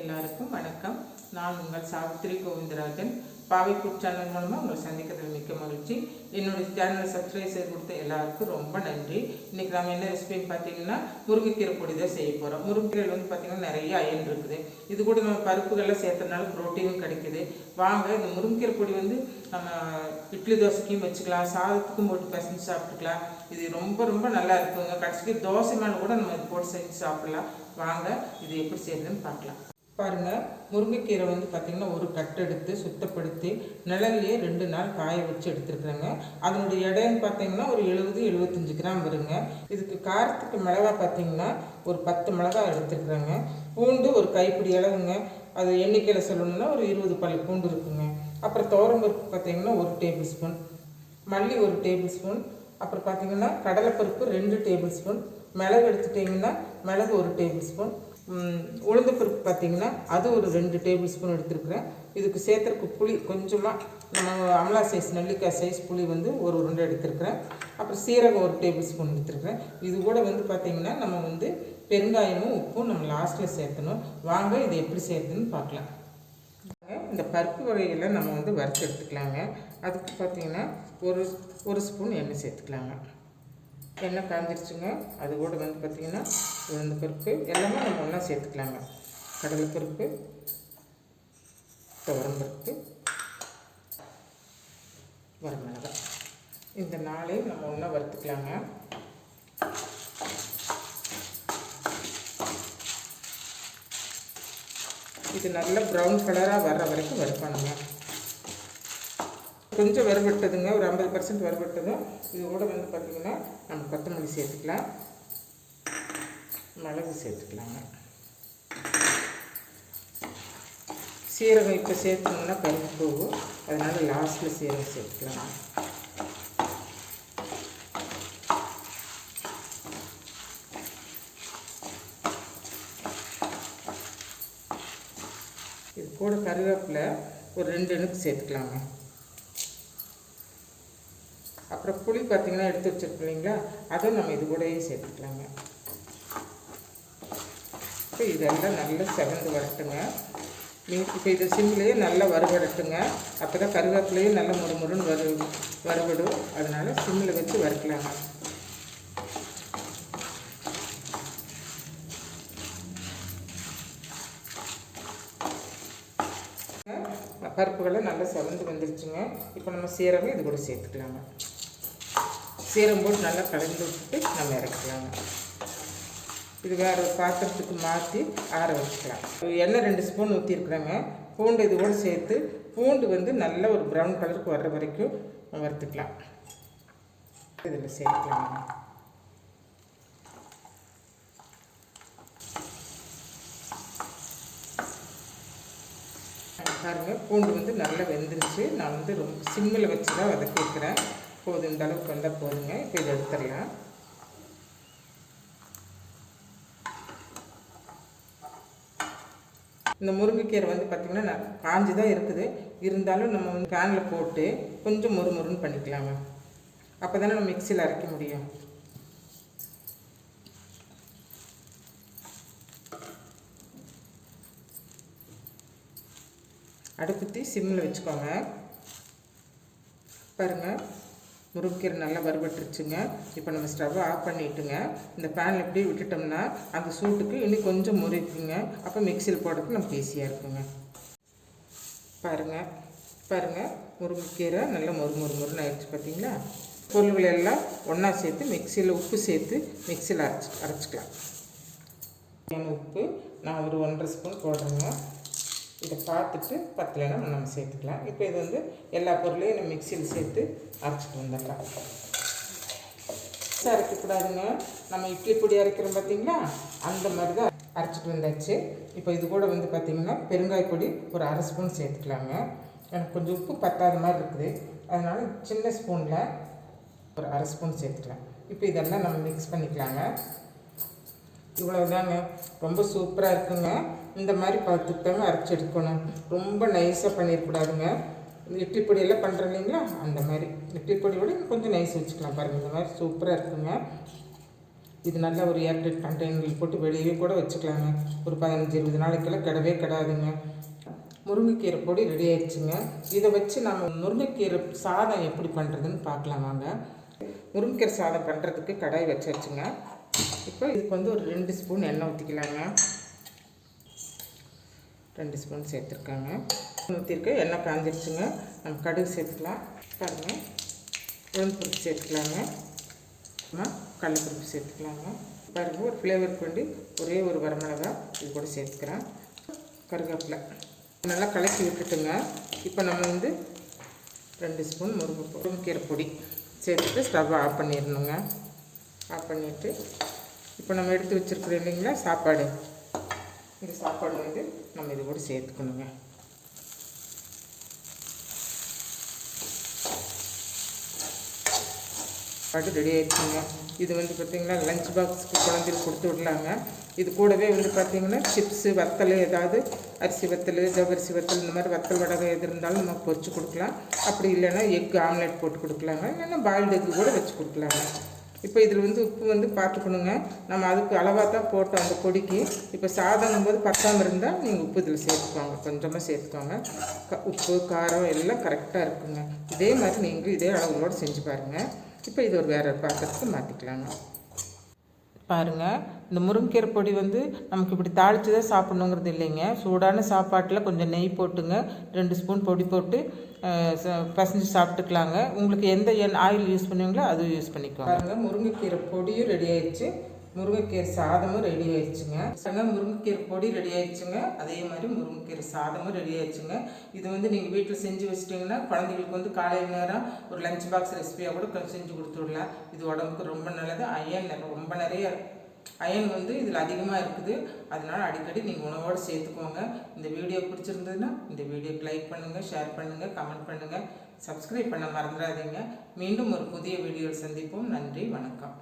எல்லாருக்கும் வணக்கம். நான் உங்கள் சாவித்திரி கோவிந்தராஜன். பாவைக்கூட் சேனல் மூலமாக உங்களை சந்திக்கிறதுல மிக்க மகிழ்ச்சி. என்னுடைய சேனலை சப்ஸ்கிரைப் செய்து கொடுத்த எல்லாருக்கும் ரொம்ப நன்றி. இன்றைக்கி நம்ம என்ன ரெசிபின்னு பார்த்தீங்கன்னா முருங்கைக்கீரை பொடி தான் செய்ய போகிறோம் முருங்கைக்கீரையில் வந்து பார்த்தீங்கன்னா நிறைய அயன் இருக்குது. இது கூட நம்ம பருப்புகள்லாம் சேர்த்தனால ப்ரோட்டீனும் கிடைக்குது. வாங்க இந்த முருங்கைக்கீரை பொடி வந்து நம்ம இட்லி தோசைக்கும் வச்சுக்கலாம். சாதத்துக்கும் போட்டு பசஞ்சு சாப்பிட்டுக்கலாம். இது ரொம்ப ரொம்ப நல்லா இருக்குங்க. கடைசிக்கு தோசை மேலே கூட நம்ம இது போட்டு செஞ்சு சாப்பிடலாம். வாங்க இது எப்படி செய்யறதுன்னு பார்க்கலாம். பாருங்க முருங்கைக்கீரை வந்து பார்த்திங்கன்னா ஒரு கட்டு எடுத்து சுத்தப்படுத்தி நிழல்லையே ரெண்டு நாள் காய வச்சு எடுத்துருக்குறேங்க. அதனுடைய எடைன்னு பார்த்தீங்கன்னா ஒரு எழுபது எழுபத்தஞ்சு கிராம் வருங்க. இதுக்கு காரத்துக்கு மிளகா பார்த்தீங்கன்னா ஒரு பத்து மிளகா எடுத்துருக்குறேங்க. பூண்டு ஒரு கைப்பிடி அளவுங்க. அது எண்ணிக்கையில் சொல்லணும்னா ஒரு இருபது பள்ளி பூண்டு இருக்குங்க. அப்புறம் தோரம்பருப்பு பார்த்தீங்கன்னா ஒரு டேபிள் ஸ்பூன். மல்லி ஒரு டேபிள் ஸ்பூன். அப்புறம் பார்த்தீங்கன்னா கடலைப்பருப்பு ரெண்டு டேபிள் ஸ்பூன். மிளகு எடுத்துட்டிங்கன்னா மிளகு ஒரு டேபிள் ஸ்பூன். உளுந்து பருப்பு பார்த்தீங்கன்னா அது ஒரு ரெண்டு டேபிள் ஸ்பூன் எடுத்துருக்குறேன். இதுக்கு சேர்த்துறக்கு புளி கொஞ்சமாக நம்ம அமலா சைஸ் நெல்லிக்காய் சைஸ் புளி வந்து ஒரு உருண்டை எடுத்துருக்குறேன். அப்புறம் சீரகம் ஒரு டேபிள் ஸ்பூன் எடுத்துருக்குறேன். இது கூட வந்து பார்த்திங்கன்னா நம்ம வந்து பெருங்காயமும் உப்பும் நம்ம லாஸ்ட்டில் சேர்த்தணும். வாங்க இது எப்படி சேர்த்துன்னு பார்க்கலாம். இந்த பருப்பு வகைகளை நம்ம வந்து வறுத்து எடுத்துக்கலாங்க. அதுக்கு பார்த்திங்கன்னா ஒரு ஒரு ஸ்பூன் எண்ணெய் சேர்த்துக்கலாங்க. எண்ணெய் காஞ்சிருச்சுங்க. அது கூட வந்து பார்த்திங்கன்னா உளுந்து பருப்பு எல்லாமே நம்ம ஒன்றா சேர்த்துக்கலாங்க. கடலைப்பருப்பு துவரம்பருப்பு வரமிளகாய் இந்த நாளையும் நம்ம ஒன்றா வறுத்துக்கலாங்க. இது நல்ல ப்ரௌன் கலராக வர்ற வரைக்கும் வறுப்பானுங்க கொஞ்சம் வறுபட்டதுங்க ஒரு ஐம்பது பர்சன்ட் வறுபட்டதும். இது கூட வந்து பார்த்திங்கன்னா நம்ம கொத்தமல்லி சேர்த்துக்கலாம். மிளகு சேர்த்துக்கலாங்க. சீரகம் இப்போ சேர்த்தோம்னா பருப்பு போகும். அதனால் லாஸ்ட்டில் சீரகம் சேர்த்துக்கலாம். இது கூட கருவேப்பிலை ஒரு ரெண்டு எண்ணுக்கு சேர்த்துக்கலாங்க. அப்புறம் புளி பார்த்திங்கன்னா எடுத்து வச்சுருக்கோம் இல்லைங்களா அதை நம்ம இது கூடயே சேர்த்துக்கலாங்க. இப்போ இதெல்லாம் நல்லா செவந்து வரட்டுங்க. நீங்கள் இப்போ இது சிம்லேயே நல்லா வறுபடட்டுங்க அப்போ தான் கருவேப்பிலையும் நல்லா முடுமுடுன்னு வறு வறுபடும். அதனால் சிம்மில் வச்சு வறுக்கலாங்க. பருப்புகளை நல்லா செவந்து வந்துருச்சுங்க. இப்போ நம்ம சீரகம் இது கூட சேர்த்துக்கலாங்க. சீரம் போட்டு நல்லா கலந்து விட்டுட்டு நம்ம இறக்கலாங்க இது வேறு பாத்திரத்துக்கு மாற்றி ஆற வச்சுக்கலாம். எண்ணெய் ரெண்டு ஸ்பூன் ஊற்றிருக்குறேங்க பூண்டு இது கூட சேர்த்து பூண்டு வந்து நல்ல ஒரு ப்ரௌன் கலருக்கு வர்ற வரைக்கும் வறுத்துக்கலாம். இதில் சேர்த்துக்கலாங்க பாருங்கள் பூண்டு வந்து நல்லா வெந்துருச்சு. நான் வந்து ரொம்ப சிம்மில் வச்சு தான் வதக்கி வைக்கிறேன் போதும் இந்த அளவுக்கு வந்தால் போதுங்க. இப்போ இதை எடுத்துடலாம். இந்த முருங்கைக்கீரை வந்து பார்த்திங்கன்னா காஞ்சி தான் இருக்குது. இருந்தாலும் நம்ம வந்து பேனில் போட்டு கொஞ்சம் முறுமுறுன்னு பண்ணிக்கலாங்க அப்போ தானே நம்ம மிக்சியில் அரைக்க முடியும். அடுப்புத்தி சிம்மில் வச்சுக்கோங்க. பாருங்கள் முருங்கீரை நல்லா வறுபட்டுருச்சுங்க. இப்போ நம்ம ஸ்டவ்வை ஆஃப் பண்ணிட்டுங்க. இந்த பேனில் இப்படியே விட்டுட்டோம்னா அந்த சூட்டுக்கு இன்னும் கொஞ்சம் முறுக்குங்க. அப்போ மிக்சியில் போடுறதுக்கு நமக்கு ஈஸியாக இருக்குங்க. பாருங்கள் பாருங்கள் முருங்கைக்கீரை நல்லா மொறு மொறு மொறுன்னு ஆயிடுச்சு பார்த்தீங்களா? பொருள்கள் எல்லாம் ஒன்றா சேர்த்து மிக்சியில் உப்பு சேர்த்து மிக்சியில் அரைச்சி அரைச்சிக்கலாம். உப்பு நான் ஒரு ஒன்றரை ஸ்பூன் போடுறேங்க. இதை பார்த்துட்டு பத்தலைன்னா நம்ம சேர்த்துக்கலாம். இப்போ இது வந்து எல்லா பொருளையும் நம்ம மிக்சியில் சேர்த்து அரைச்சிட்டு வந்துடலாம். அரைக்கக்கூடாதுங்க நம்ம இட்லி பொடி அரைக்கிறோம் பார்த்தீங்களா? அந்த மாதிரி தான் அரைச்சிட்டு வந்தாச்சு. இப்போ இது கூட வந்து பார்த்திங்கன்னா பெருங்காய பொடி ஒரு அரை ஸ்பூன் சேர்த்துக்கலாங்க. எனக்கு கொஞ்சம் உப்பு பத்தாத மாதிரி இருக்குது. அதனால் சின்ன ஸ்பூனில் ஒரு அரை ஸ்பூன் சேர்த்துக்கலாம். இப்போ இதெல்லாம் நம்ம மிக்ஸ் பண்ணிக்கலாங்க. இவ்வளோதாங்க ரொம்ப சூப்பராக இருக்குங்க. இந்த மாதிரி பார்த்துக்கிட்டாங்க அரைச்சி எடுக்கணும். ரொம்ப நைஸாக பண்ணிடக்கூடாதுங்க இட்லி பொடியெல்லாம் பண்ணுறோம் இல்லைங்களா? அந்த மாதிரி. இட்லி பொடியோட கொஞ்சம் நைஸ் வச்சுக்கலாம் பாருங்கள் இந்த மாதிரி சூப்பராக இருக்குங்க. இது நல்ல ஒரு ஏர்டெட் கண்டெய்னரில் போட்டு வெளியே கூட வச்சுக்கலாங்க. ஒரு பதினஞ்சு இருபது நாளைக்கெல்லாம் கிடவே கிடாதுங்க. முருங்கைக்கீரை பொடி ரெடி ஆயிடுச்சுங்க. இதை வச்சு நம்ம முருங்கைக்கீரை சாதம் எப்படி பண்ணுறதுன்னு பார்க்கலாம் வாங்க. முருங்கைக்கீரை சாதம் பண்ணுறதுக்கு கடாய் வச்சாச்சுங்க. இப்போ இதுக்கு வந்து ஒரு ரெண்டு ஸ்பூன் எண்ணெய் ஊற்றிக்கலாங்க ரெண்டு ஸ்பூன் சேர்த்துருக்காங்க. ஊற்றிருக்க எண்ணெய் காஞ்சிருச்சுங்க. நம்ம கடுகு சேர்த்துக்கலாம். பாருங்கள் உளுந்துப்பருப்பு சேர்த்துக்கலாங்க. அப்புறமா கடலப்பருப்பு சேர்த்துக்கலாங்க. பாருங்கள் ஒரு ஃப்ளேவருக்கு வேண்டி ஒரே ஒரு வரமிளகா இது கூட சேர்த்துக்கிறேன். கருவேப்பிலை. நல்லா கலக்கி விட்டுட்டுங்க. இப்போ நம்ம வந்து ரெண்டு ஸ்பூன் முருங்கை முருங்கைக்கீரை பொடி. சேர்த்துட்டு ஸ்டவ்வை ஆஃப் பண்ணிடணுங்க. ஆஃப் பண்ணிவிட்டு இப்போ நம்ம எடுத்து வச்சுருக்குறோம் இல்லைங்களா சாப்பாடு. இந்த சாப்பாடு வந்து நம்ம இது கூட சேர்த்துக்கணுங்க. சாப்பாடு ரெடி ஆகிடுச்சுங்க இது வந்து பார்த்திங்கன்னா லஞ்ச் பாக்ஸுக்கு குழந்தைக்கு கொடுத்து விடலாங்க. இது கூடவே வந்து பார்த்திங்கன்னா சிப்ஸு வத்தல் ஏதாவது அரிசி வத்தல் ஜவ்வரிசி வத்தல் இந்த மாதிரி வத்தல் வடகை எது இருந்தாலும் நம்ம பொறிச்சு கொடுக்கலாம். அப்படி இல்லைன்னா எக் ஆம்லேட் போட்டு கொடுக்கலாங்க. இல்லைன்னா பாயில்டு எக்கு கூட வச்சு கொடுக்கலாங்க. இப்போ இதில் வந்து உப்பு வந்து பார்த்துக்கணுங்க. நம்ம அதுக்கு அளவாக தான் போட்டோம் அந்த பொடிக்கு. இப்போ சாதங்கும் போது பத்தாமல் இருந்தால் நீங்கள் உப்பு இதில் சேர்த்துக்கோங்க. கொஞ்சமாக சேர்த்துக்கோங்க. க உப்பு காரம் எல்லாம் கரெக்டாக இருக்குங்க. இதே மாதிரி நீங்களும் இதே அளவுகளோடு செஞ்சு பாருங்கள் இப்போ இது ஒரு வேறு பாத்திரத்துக்கு மாற்றிக்கலாங்க பாருங்கள் இந்த முருங்கீரை பொடி வந்து நமக்கு இப்படி தாளித்து தான் சாப்பிட்ணுங்கிறது இல்லைங்க. சூடான சாப்பாட்டில் கொஞ்சம் நெய் போட்டுங்க. ரெண்டு ஸ்பூன் பொடி போட்டு பசஞ்சு சாப்பிட்டுக்கலாங்க. உங்களுக்கு எந்த எண் ஆயில் யூஸ் பண்ணுவீங்களோ அதுவும் யூஸ் பண்ணிக்கோங்க. பாருங்கள் முருங்கைக்கீரை பொடியும் ரெடி ஆயிடுச்சு. முருங்கைக்கீரை சாதமும் ரெடி ஆயிடுச்சுங்க. சங்க முருங்கைக்கீரை பொடி ரெடி ஆயிடுச்சுங்க. அதே மாதிரி முருங்கைக்கீரை சாதமும் ரெடி ஆயிடுச்சுங்க. இது வந்து நீங்கள் வீட்டில் செஞ்சு வச்சிட்டிங்கன்னா குழந்தைங்களுக்கு வந்து காலையில் நேரம் ஒரு லஞ்ச் பாக்ஸ் ரெசிபியாக கூட கொஞ்சம் செஞ்சு கொடுத்துடலாம். இது உடம்புக்கு ரொம்ப நல்லது. அயன் ரொம்ப நிறைய அயன் வந்து இதில் அதிகமாக இருக்குது. அதனால் அடிக்கடி நீங்கள் உணவோடு சேர்த்துக்கோங்க. இந்த வீடியோ பிடிச்சிருந்ததுன்னா இந்த வீடியோக்கு லைக் பண்ணுங்கள் ஷேர் பண்ணுங்கள் கமெண்ட் பண்ணுங்கள் சப்ஸ்கிரைப் பண்ண மறந்துடாதீங்க. மீண்டும் ஒரு புதிய வீடியோவில் சந்திப்போம். நன்றி வணக்கம்.